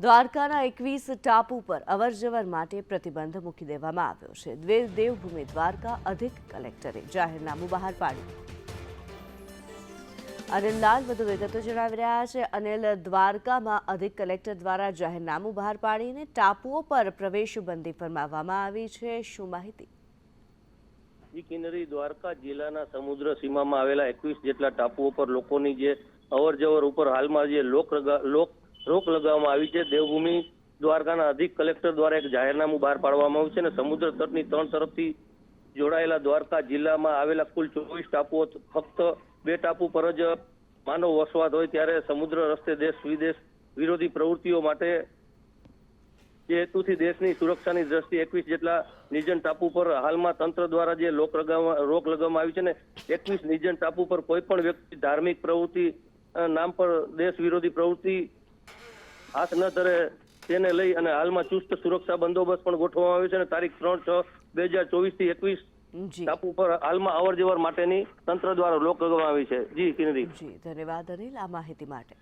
દ્વારકાના એકવીસ ટાપુ પર અવરજવર માટે પ્રતિબંધ મૂકી દેવામાં આવ્યો છે. દેવભૂમિ દ્વારકા અધિક કલેક્ટરે જાહેરનામું બહાર પાડ્યું. અનિલ વધુ વિગતો જણાવી રહ્યા છે. અનિલ, દ્વારકામાં અધિક કલેક્ટર દ્વારા જાહેરનામું બહાર પાડીને ટાપુઓ પર પ્રવેશ બંધી ફરમાવવામાં આવી છે. શું માહિતી? જી કિનરી દ્વારકા જિલ્લાના સમુદ્ર સીમામાં આવેલા એકવીસ જેટલા ટાપુઓ પર લોકોની જે અવર જવર ઉપર હાલમાં જે લોક લોક રોક લગાવવામાં આવી છે. દેવભૂમિ દ્વારકાના અધિક કલેક્ટર દ્વારા એક જાહેરનામું બહાર પાડવામાં આવ્યું છે અને સમુદ્ર તટની ત્રણ તરફથી જોડાયેલા દ્વારકા જિલ્લામાં આવેલા કુલ ચોવીસ ટાપુઓ ફક્ત બે ટાપુ પર જ માનવ વસવાટ હોય ત્યારે સમુદ્ર રસ્તે દેશ વિદેશ વિરોધી પ્રવૃત્તિઓ માટે જે હેતુથી દેશની સુરક્ષાની દ્રષ્ટિએ એકવીસ જેટલા નિર્જન ટાપુ પર હાલમાં તંત્ર દ્વારા જે લોક લગાવવા, રોક લગાવવામાં આવી છે ને એકવીસ નિર્જન ટાપુ પર કોઈ પણ વ્યક્તિ ધાર્મિક પ્રવૃત્તિ નામ પર દેશ વિરોધી પ્રવૃત્તિ હાથ ન ધરે તેને લઈ અને હાલમાં ચુસ્ત સુરક્ષા બંદોબસ્ત પણ ગોઠવવામાં આવ્યો છે અને તારીખ ત્રણ છ બે હજાર ચોવીસથી એકવીસ ટાપુ પર હાલમાં અવર જવર માટેની તંત્ર દ્વારા રોક લગાવવામાં આવી છે. જી કિનરી. જી ધન્યવાદ અનિલ આ માહિતી માટે.